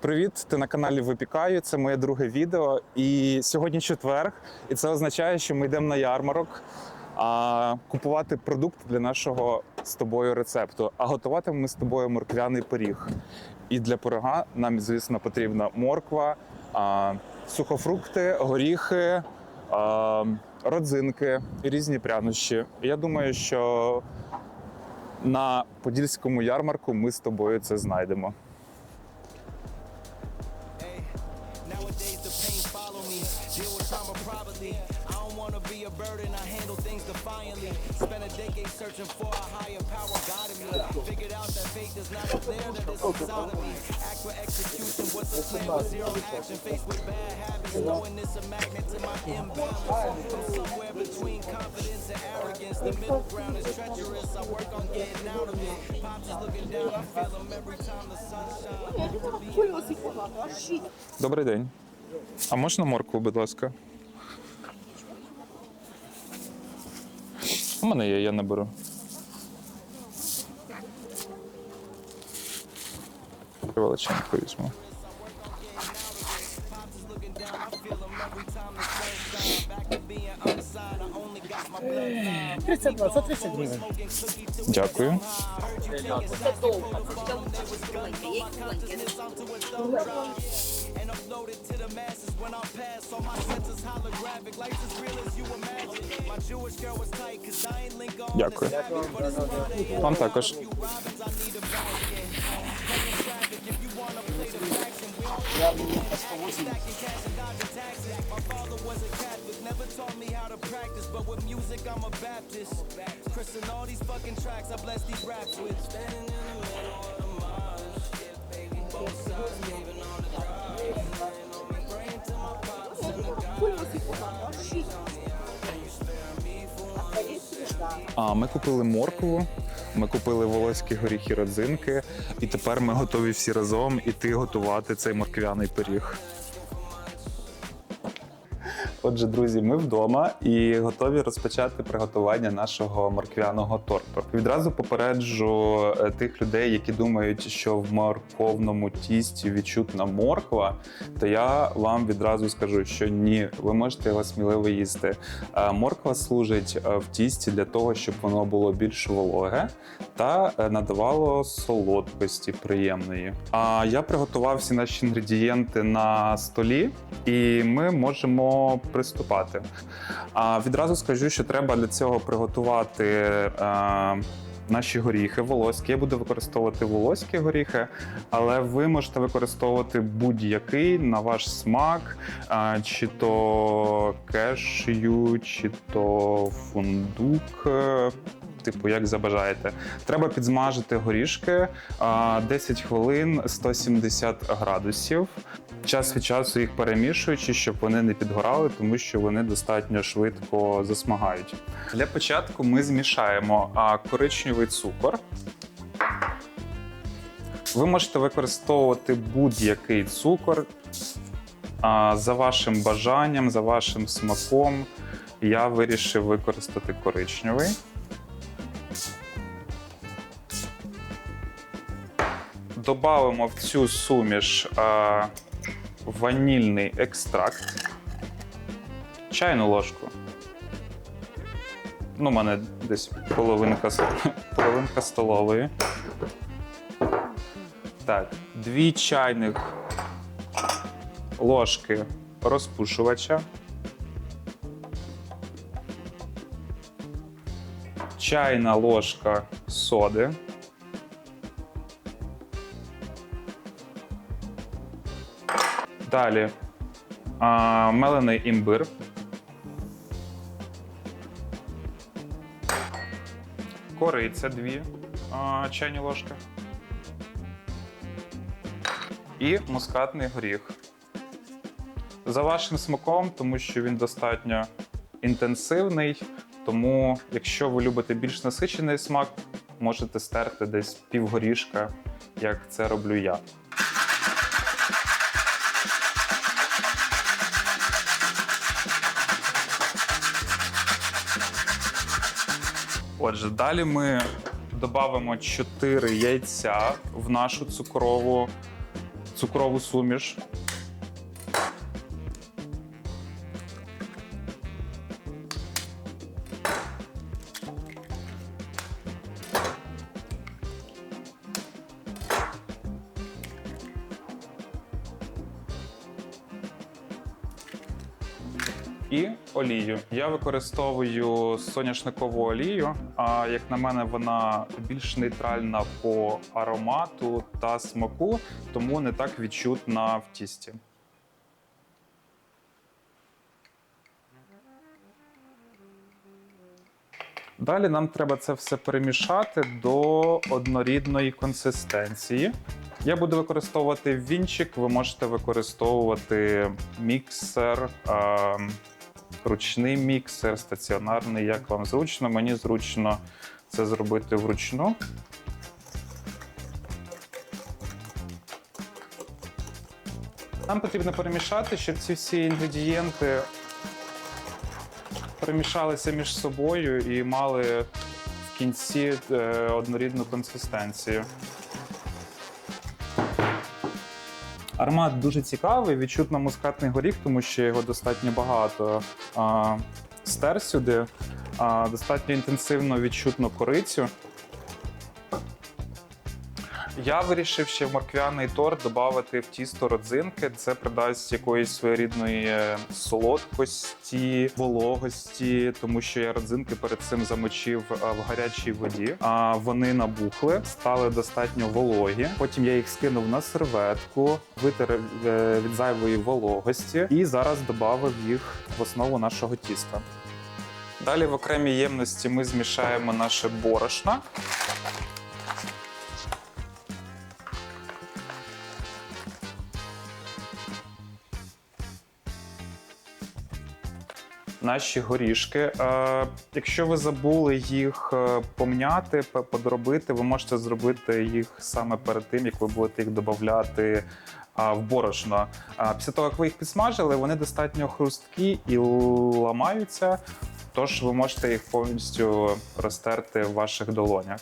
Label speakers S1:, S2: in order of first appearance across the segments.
S1: Привіт, ти на каналі Випікаю. Це моє друге відео. І сьогодні четверг, і це означає, що ми йдемо на ярмарок купувати продукт для нашого з тобою рецепту. А готуватимемо ми з тобою морквяний пиріг. І для пирога нам, звісно, потрібна морква, сухофрукти, горіхи, родзинки і різні прянощі. Я думаю, що на подільському ярмарку ми з тобою це знайдемо.
S2: Privately. I don't wanna be a burden. I handle things defiantly. Spent a decade searching for a higher power guiding me. Figured out that faith is not there, that it's inside of me. Act for execution. What's the plan with zero action? Faced with bad habits, knowing it's a magnet to my imbalance. I'm somewhere between confidence and arrogance. The middle ground is treacherous. I work on getting out of it. Pops is looking down. I feel him every time the sun shines.
S1: Добрий день. А можна моркву, будь ласка? У мене є, я наберу. Величенько візьму. Дякую.
S2: and uploaded to the masses when I'm past. So my senses holographic, life's as real as you imagine. My Jewish girl was tight, cause I ain't link on
S1: Дякую. Вам також.
S2: My father was a Catholic, never taught me how to practice, but with music I'm a Baptist. Chris and all these fucking tracks I bless these raps with. Standing in the middle of the marsh, yeah, baby, both sides giving
S1: А ми купили моркву, ми купили волоські горіхи родзинки, і тепер ми готові всі разом іти готувати цей морквяний пиріг. Отже, друзі, ми вдома і готові розпочати приготування нашого морквяного торту. Відразу попереджу е, тих людей, які думають, що в морковному тісті відчутна морква, то я вам відразу скажу, що ні, ви можете його сміливо їсти. Е, Морква служить е, в тісті для того, щоб воно було більш вологе та надавало солодкості приємної. А я приготував всі наші інгредієнти на столі, і ми можемо приступати. А відразу скажу, що треба для цього приготувати. Е, Наші горіхи волоські. Я буду використовувати волоські горіхи, але ви можете використовувати будь-який на ваш смак, а, чи то кешю, чи то фундук. Типу, як забажаєте. Треба підсмажити горішки 10 хвилин 170 градусів. Час від часу їх перемішуючи, щоб вони не підгорали, тому що вони достатньо швидко засмагають. Для початку ми змішаємо коричневий цукор. Ви можете використовувати будь-який цукор за вашим бажанням, за вашим смаком. Я вирішив використати коричневий. Добавимо в цю суміш а, ванільний екстракт, чайну ложку. Ну, у мене десь половинка, половинка столової. Так, дві чайних ложки розпушувача. Чайна ложка соди. Далі а, мелений імбир. Кориця дві а, чайні ложки. І мускатний горіх. За вашим смаком, тому що він достатньо інтенсивний. Тому, якщо ви любите більш насичений смак, можете стерти десь півгорішка, як це роблю я. Отже, далі ми додамо 4 яйця в нашу цукрову цукрову суміш. І олію. Я використовую соняшникову олію. А як на мене, вона більш нейтральна по аромату та смаку, тому не так відчутна в тісті. Далі нам треба це все перемішати до однорідної консистенції. Я буду використовувати вінчик, ви можете використовувати міксер, е, ручний міксер, стаціонарний, як вам зручно. Мені зручно це зробити вручну. Нам потрібно перемішати, щоб ці всі інгредієнти перемішалися між собою і мали в кінці е, однорідну консистенцію. Аромат дуже цікавий, відчутно мускатний горіх, тому що його достатньо багато. А, стер сюди, а, достатньо інтенсивно відчутно корицю. Я вирішив ще в морквяний торт додати в тісто родзинки. Це придасть якоїсь своєрідної е, солодкості, вологості, тому що я родзинки перед цим замочив е, в гарячій воді. А вони набухли, стали достатньо вологі. Потім я їх скинув на серветку, витер е, від зайвої вологості і зараз додав їх в основу нашого тіста. Далі в окремій ємності ми змішаємо наше борошно. Наші горішки. Е, якщо ви забули їх е, помняти, подробити, ви можете зробити їх саме перед тим, як ви будете їх додати в борошно. Після того, як ви їх підсмажили, вони достатньо хрусткі і ламаються. Тож ви можете їх повністю розтерти в ваших долонях.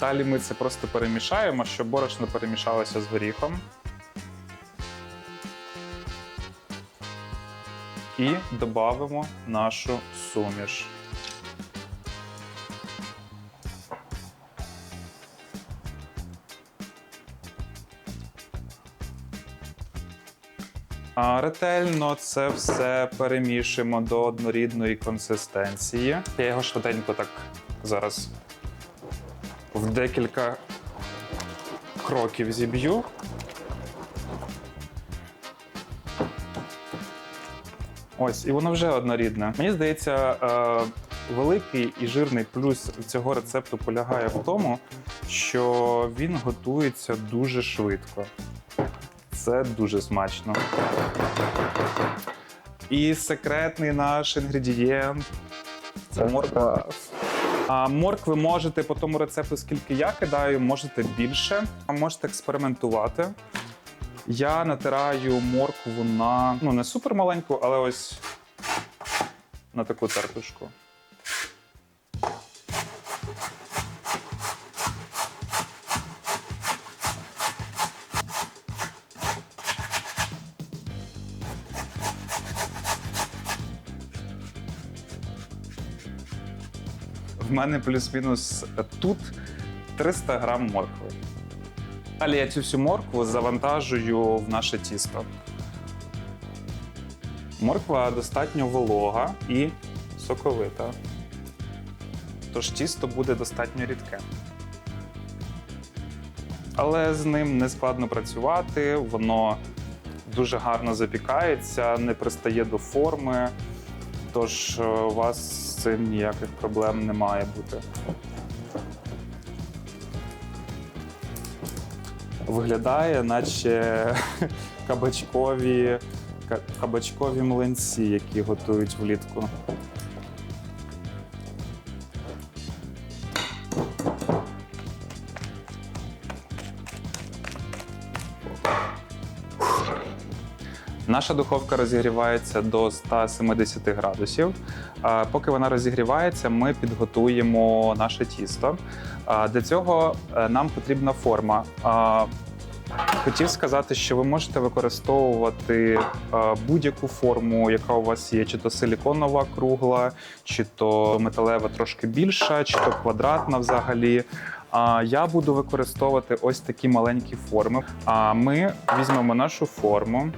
S1: Далі ми це просто перемішаємо, щоб борошно перемішалося з горіхом. І додамо нашу суміш. Ретельно це все перемішуємо до однорідної консистенції. Я його швиденько так зараз в декілька кроків зіб'ю. Ось, і воно вже однорідне. Мені здається, е, великий і жирний плюс цього рецепту полягає в тому, що він готується дуже швидко. Це дуже смачно. І секретний наш інгредієнт це морква. А моркви можете по тому рецепту, скільки я кидаю, можете більше, а можете експериментувати. Я натираю моркву на ну не супер маленьку, але ось на таку тертушку. Мене плюс-мінус тут 300 грам моркви. Далі я цю всю моркву завантажую в наше тісто. Морква достатньо волога і соковита. Тож тісто буде достатньо рідке. Але з ним не складно працювати, воно дуже гарно запікається, не пристає до форми. Тож е, у вас цим ніяких проблем не має бути. Виглядає, наче кабачкові, кабачкові млинці, які готують влітку. Наша духовка розігрівається до 170 градусів. Поки вона розігрівається, ми підготуємо наше тісто. Для цього е, нам потрібна форма. Хотів сказати, що ви можете використовувати будь-яку форму, яка у вас є, чи то силіконова кругла, чи то металева трошки більша, чи то квадратна взагалі. Я буду використовувати ось такі маленькі форми. Ми візьмемо нашу форму,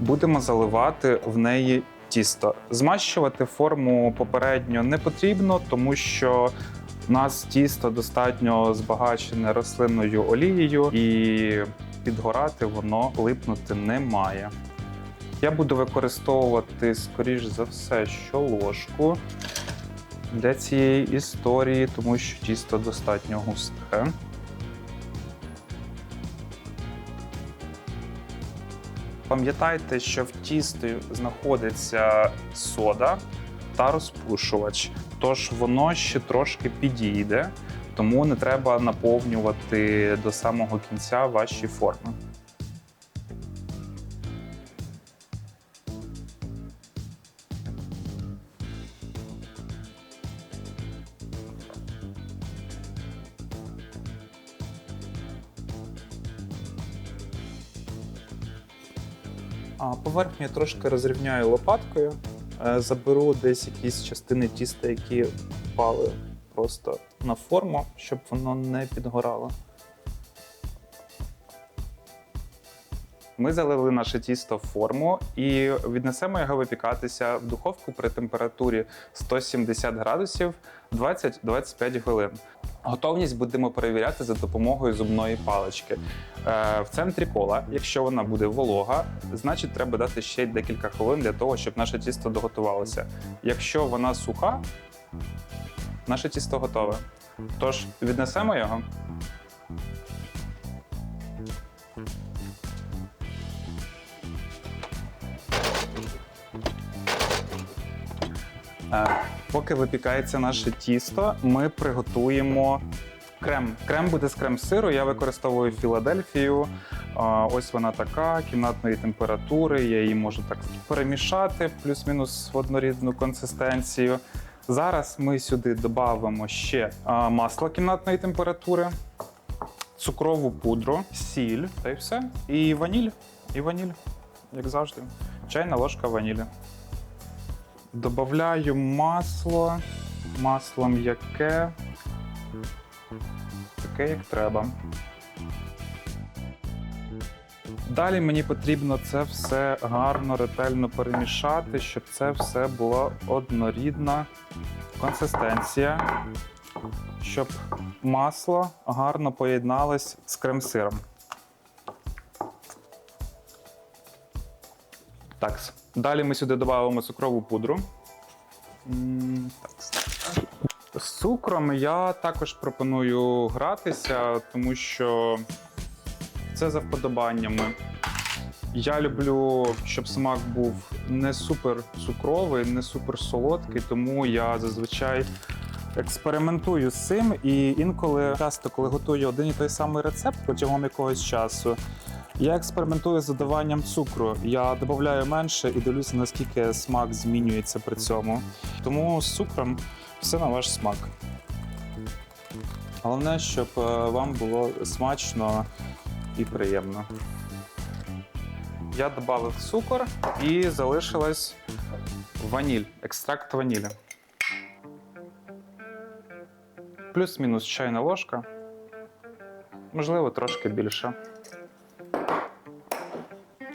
S1: будемо заливати в неї тісто. Змащувати форму попередньо не потрібно, тому що у нас тісто достатньо збагачене рослинною олією, і підгорати воно липнути не має. Я буду використовувати, скоріш за все, що ложку для цієї історії, тому що тісто достатньо густе. Пам'ятайте, що в тісті знаходиться сода та розпушувач, тож воно ще трошки підійде, тому не треба наповнювати до самого кінця ваші форми. Поверхню трошки розрівняю лопаткою, Е, заберу десь якісь частини тіста, які впали просто на форму, щоб воно не підгорало. Ми залили наше тісто в форму і віднесемо його випікатися в духовку при температурі 170 градусів 20-25 хвилин. Готовність будемо перевіряти за допомогою зубної палички. Е, В центрі кола, якщо вона буде волога, значить треба дати ще декілька хвилин для того, щоб наше тісто доготувалося. Якщо вона суха, наше тісто готове. Тож віднесемо його. Поки випікається наше тісто, ми приготуємо крем. Крем буде з крем-сиру. Я використовую Філадельфію. Е, Ось вона така кімнатної температури. Я її можу так перемішати, плюс-мінус в однорідну консистенцію. Зараз ми сюди додамо ще е, масло кімнатної температури, цукрову пудру, сіль та й все. І ваніль. І ваніль, як завжди. Чайна ложка ванілі. Добавляю масло, масло м'яке, таке, як треба. Далі мені потрібно це все гарно, ретельно перемішати, щоб це все була однорідна консистенція, щоб масло гарно поєдналось з крем-сиром. Так. Далі ми сюди додаємо цукрову пудру. З цукром я також пропоную гратися, тому що це за вподобаннями. Я люблю, щоб смак був не супер цукровий, не супер солодкий, тому я зазвичай експериментую з цим. І інколи часто, коли готую один і той самий рецепт протягом якогось часу, я експериментую з додаванням цукру. Я додаю менше і дивлюся, наскільки смак змінюється при цьому. Тому з цукром все на ваш смак. Головне, щоб е, вам було смачно і приємно. Я додав цукор і залишилась ваніль, екстракт ванілі. Плюс-мінус чайна ложка. Можливо, трошки більше.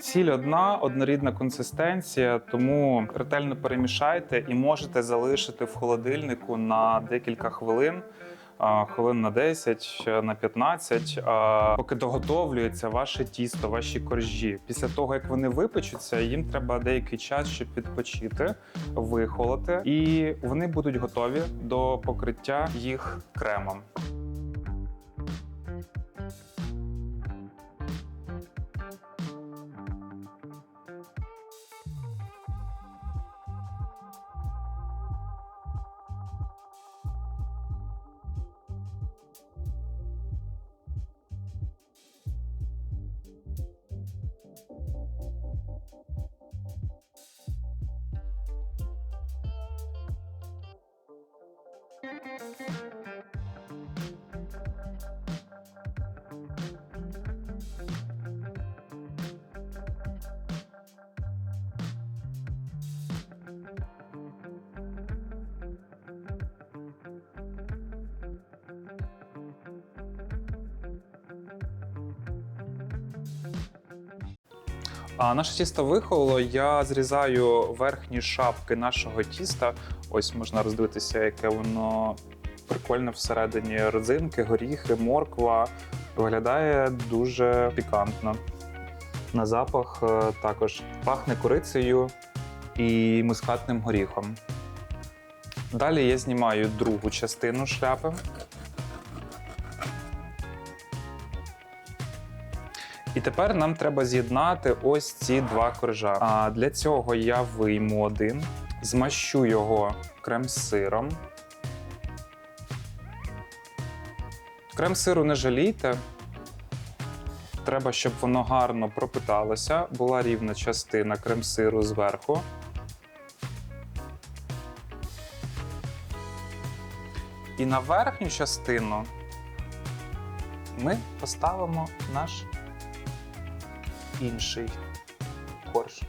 S1: Сіль одна, однорідна консистенція, тому ретельно перемішайте і можете залишити в холодильнику на декілька хвилин, хвилин на 10, на 15, поки доготовлюється ваше тісто, ваші коржі. Після того, як вони випечуться, їм треба деякий час, щоб відпочити, вихолоти, і вони будуть готові до покриття їх кремом. А наше тісто вихололо, я зрізаю верхні шапки нашого тіста. Ось можна роздивитися, яке воно прикольне всередині родзинки, горіхи, морква. Виглядає дуже пікантно. На запах е, також пахне корицею і мускатним горіхом. Далі я знімаю другу частину шляпи. І тепер нам треба з'єднати ось ці два коржа. А для цього я вийму один, змащу його крем-сиром. Крем-сиру не жалійте. Треба, щоб воно гарно пропиталося, була рівна частина крем-сиру зверху. І на верхню частину ми поставимо наш інший корж.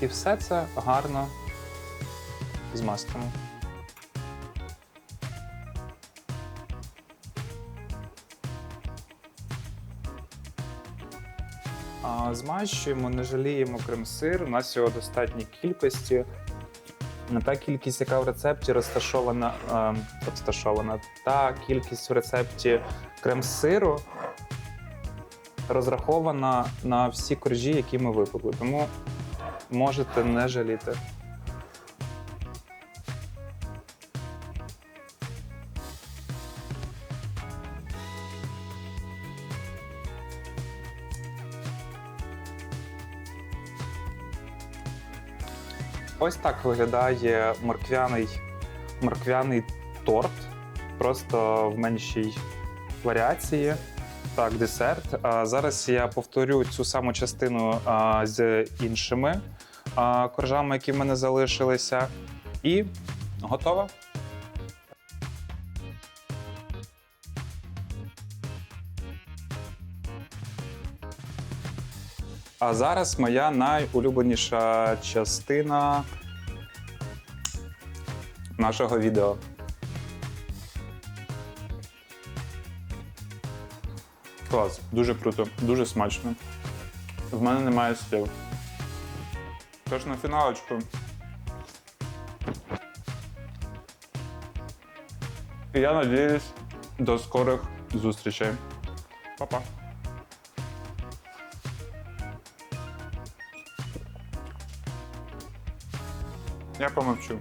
S1: І все це гарно змастимо. Змащуємо, не жаліємо крем-сир. У нас його в достатній кількості. Не та кількість, яка в рецепті розташована, е, розташована, та кількість в рецепті крем-сиру розрахована на всі коржі, які ми випекли. Тому можете не жаліти. Ось так виглядає морквяний, морквяний торт, просто в меншій варіації. Так, десерт. А зараз я повторю цю саму частину а, з іншими коржами, які в мене залишилися. І готово. А зараз моя найулюбленіша частина нашого відео. Клас, дуже круто, дуже смачно. В мене немає слів. Тож на фіналочку. І я надіюсь до скорих зустрічей. Па-па. Я помовчу.